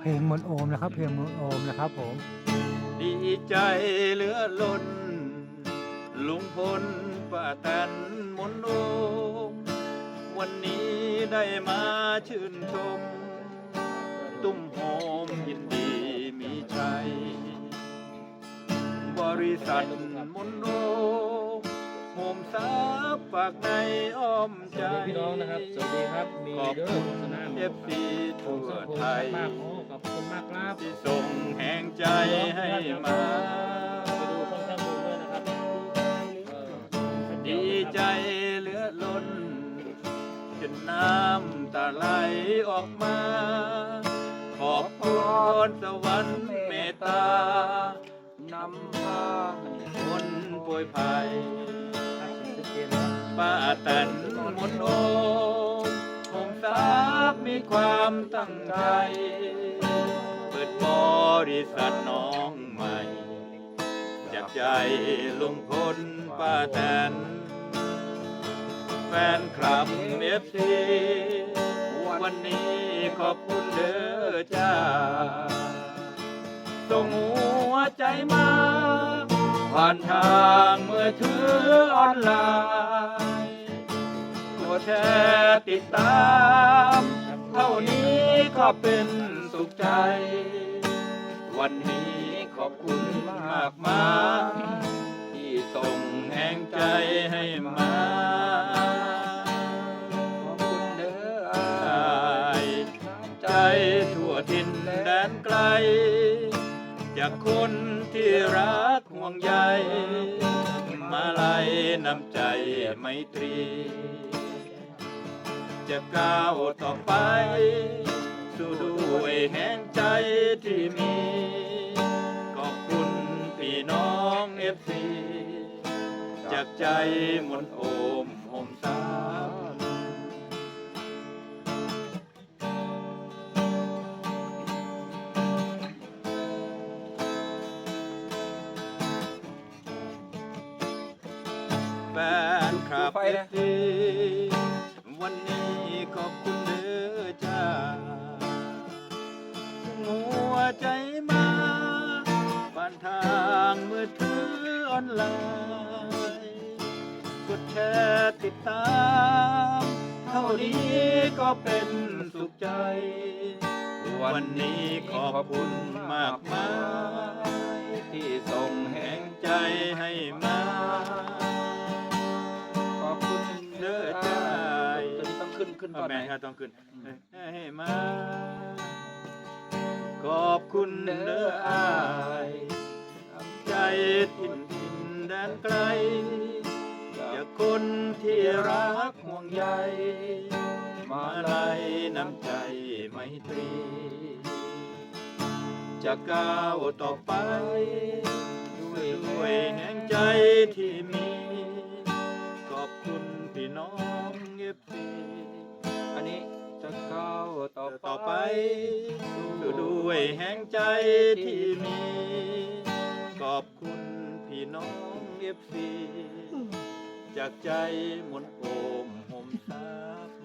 เพลงมนต์โอมนะครับ เพลงมนต์โอมนะครับผม ดีใจเหลือล้น ลุงพลป้าแตนมนโอม วันนี้ได้มาชื่นชม ตุ้มโฮมยินดีมีชัยบริษัทมนโอม โฮมทรัพย์ฝากในอ้อมใจสวัสดีพี่น้องนะครับ สวัสดีครับ มีขอบเด้อคุณโฆษณาเอฟซีผทั่มวสุขไทยมากโอ้ขอบคุณมากครับที่ส่งแห่งใจให้มา ไปดูช่องทางดูด้วยนะครับเออดีใจเหลือล้นจนน้ำตาไหลออกมา ขอบคุณสวรรค์เมตตานำพาคนป่วยภัย ป้าแตนมนโอคงทราบมีความตั้งใจ เปิดบริษัทน้องใหม่จากใจลุงพลป้าแตนแฟนคลับเอฟซีวันนี้ขอบคุณเด้อานทางมือถือออนไลน์กดแชร์ติดตาม เท่านี้ก็เป็นสุขใจ วันนี้ขอบคุณมากมายที่ส่งแห่งใจให้มาขอบคุณเด้ออายใจทั่วทินแดนไกล จากคนที่รักห่วงใยมาลัยน้ำใจไมตรี จะก้าวต่อไป สู้ด้วยแห่งใจที่มีขอบคุณพี่น้องเอฟซีจากใจมนโอม นคลับทีวันนี้ขอบคุณเด้อจ้าหัวใจมาผ่านทางมือถือออนไลน์กดแชร์ติดตาม เท่านี้ก็เป็นสุขใจ วันนี้ขอบคุณมากมาย นี้ต้องขึ้นขึ้นพ่ก่ออนไหแม่นครับต้องขึ้นให้มา ขอบคุณเด้ออายใจถิ่นถิ่นแดนไกล จากคนที่รักห่วงใย มาลัยน้ำใจไมตรี จะก้าวต่อไป ด้วยด้วยแห่งใจที่มี ต่อต่อไปสู้ด้วยแห่งใจที่มีขอบคุณพี่น้องเอฟซีจากใจมนต์โอมโฮมทรัพย์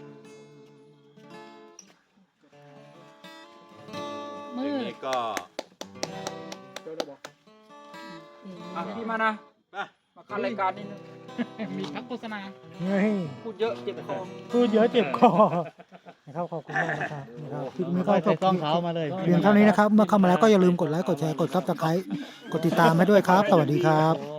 มืทีอนี้ก็อะพี่มานะไปมาคันรายการนิดนึง มีพักโฆษณาเฮ้ยพูดเยอะเจ็บคอพูดเยอะเจ็บคอนะครับขอบคุณมากนะครับนะครับคลิปนี้ก็จบต้องเขามาเลยเพียงเท่านี้นะครับ เมื่อเข้ามาแล้วก็อย่าลืมกดไลค์กดแชร์กดซับสไครต์กดติดตามให้ด้วยครับ สวัสดีครับโอ้